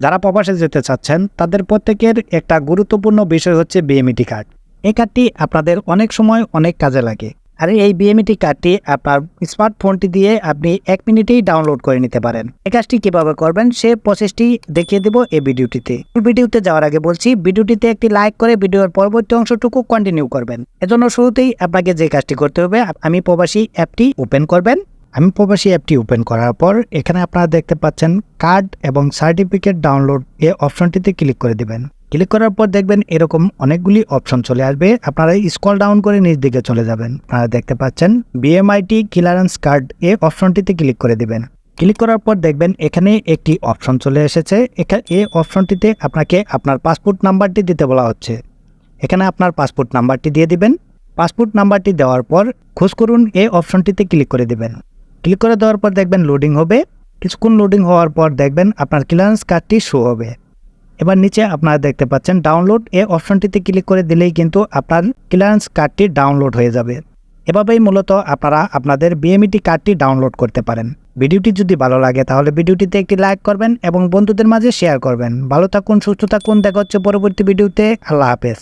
যারা প্রবাসে যেতে চাচ্ছেন, তাদের প্রত্যেকের একটা গুরুত্বপূর্ণ বিষয় হচ্ছে বিএমইটি কার্ড এই কার্ডটি আপনাদের অনেক সময় অনেক কাজে লাগে। আর এই বিএমইটি কার্ডটি আপনার স্মার্টফোনটি দিয়ে আপনি এক মিনিটেই ডাউনলোড করে নিতে পারেন। এই কাজটি কীভাবে করবেন, সে প্রসেসটি দেখিয়ে দেব এই ভিডিওটিতে। ভিডিওতে যাওয়ার আগে বলছি, ভিডিওটিতে একটি লাইক করে ভিডিওর পরবর্তী অংশটুকু কন্টিনিউ করবেন। এজন্য শুরুতেই আপনাকে যে কাজটি করতে হবে আমি প্রবাসী অ্যাপটি ওপেন করবেন। আমি প্রবাসী অ্যাপটি ওপেন করার পর এখানে আপনারা দেখতে পাচ্ছেন কার্ড এবং সার্টিফিকেট ডাউনলোড এ অপশনটিতে ক্লিক করে দিবেন। ক্লিক করার পর দেখবেন এরকম অনেকগুলি অপশন চলে আসবে। আপনারা স্ক্রল ডাউন করে নিচ দিকে চলে যাবেন। আপনারা দেখতে পাচ্ছেন বিএমআইটি ক্লিয়ারেন্স কার্ড এ অপশনটিতে ক্লিক করে দিবেন। ক্লিক করার পর দেখবেন এখানে একটি অপশন চলে এসেছে। এখানে এই অপশনটিতে আপনাকে আপনার পাসপোর্ট নাম্বারটি দিতে বলা হচ্ছে। এখানে আপনার পাসপোর্ট নাম্বারটি দিয়ে দিবেন। পাসপোর্ট নাম্বারটি দেওয়ার পর খোঁজ করুন এই অপশনটিতে ক্লিক করে দিবেন। ক্লিক করে দেওয়ার পর দেখবেন লোডিং হবে। কিছুক্ষণ লোডিং হওয়ার পর দেখবেন আপনার ক্লিয়ারেন্স কার্ডটি শো হবে। এবার নিচে আপনারা দেখতে পাচ্ছেন ডাউনলোড এ অপশনটিতে ক্লিক করে দিলেই কিন্তু আপনার ক্লিয়ারেন্স কার্ডটি ডাউনলোড হয়ে যাবে। এভাবেই মূলত আপনারা আপনাদের বিএমইটি কার্ডটি ডাউনলোড করতে পারেন। ভিডিওটি যদি ভালো লাগে তাহলে ভিডিওটিতে একটি লাইক করবেন এবং বন্ধুদের মাঝে শেয়ার করবেন। ভালো থাকুন, সুস্থ থাকুন, দেখা হচ্ছে পরবর্তী ভিডিওতে। আল্লাহ হাফেজ।